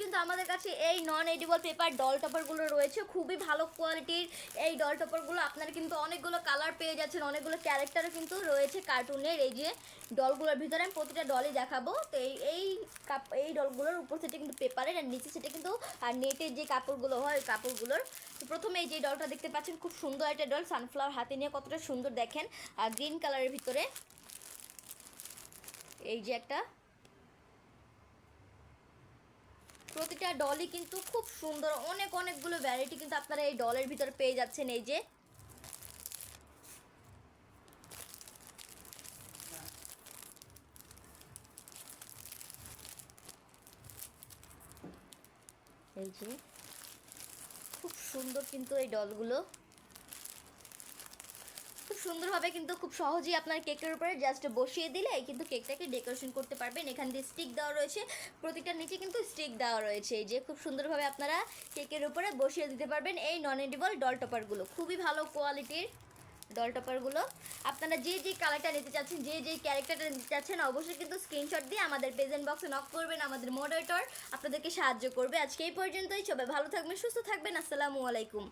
কিন্তু আমাদের কাছে এই নন এডিবল পেপার ডল টপারগুলো রয়েছে। খুবই ভালো কোয়ালিটির এই ডল টপারগুলো আপনারা কিন্তু অনেকগুলো কালার পেয়ে যাচ্ছেন, অনেকগুলো ক্যারেক্টারও কিন্তু রয়েছে কার্টুনের এই যে ডলগুলোর ভিতরে আমি প্রতিটা ডলই দেখাবো। তো এই এই কাপ এই ডলগুলোর উপর সেটা কিন্তু পেপারের আর নিচে সেটা কিন্তু, আর নেটের যে কাপড়গুলো হয় কাপড়গুলোর তো প্রথমে এই যে ডলটা দেখতে পাচ্ছেন, খুব সুন্দর একটা ডল সানফ্লাওয়ার হাতে নিয়ে কতটা সুন্দর দেখেন। আর গ্রিন কালারের ভিতরে এই যে একটা প্রতিটা ডলই কিন্তু খুব সুন্দর। অনেক অনেকগুলো ভ্যারাইটি কিন্তু আপনারা এই ডলের ভিতরে পেয়ে যাচ্ছেন এই যে। এই যে। খুব সুন্দর কিন্তু এই ডলগুলো খুব সুন্দরভাবে কিন্তু খুব সহজেই আপনার কেকের উপরে জাস্ট বসিয়ে দিলে কিন্তু কেকটাকে ডেকোরেশন করতে পারবেন। এখান দিয়ে স্টিক দেওয়া রয়েছে। প্রতিটা নিচে কিন্তু স্টিক দেওয়া রয়েছে। যে খুব সুন্দরভাবে আপনারা কেকের উপরে বসিয়ে দিতে পারবেন এই নন এডিবল ডল টপারগুলো খুবই ভালো কোয়ালিটির ডল টপারগুলো আপনারা যে যে কালারটা নিতে চাচ্ছেন, যে যে ক্যারেক্টারটা নিতে চাচ্ছেন, অবশ্যই কিন্তু স্ক্রিনশট দিয়ে আমাদের প্রেজেন্ট বক্সে নক করবেন। আমাদের মডারেটর আপনাদেরকে সাহায্য করবে। আজকে এই পর্যন্তই। সবাই ভালো থাকবেন, সুস্থ থাকবেন। আসসালামু আলাইকুম।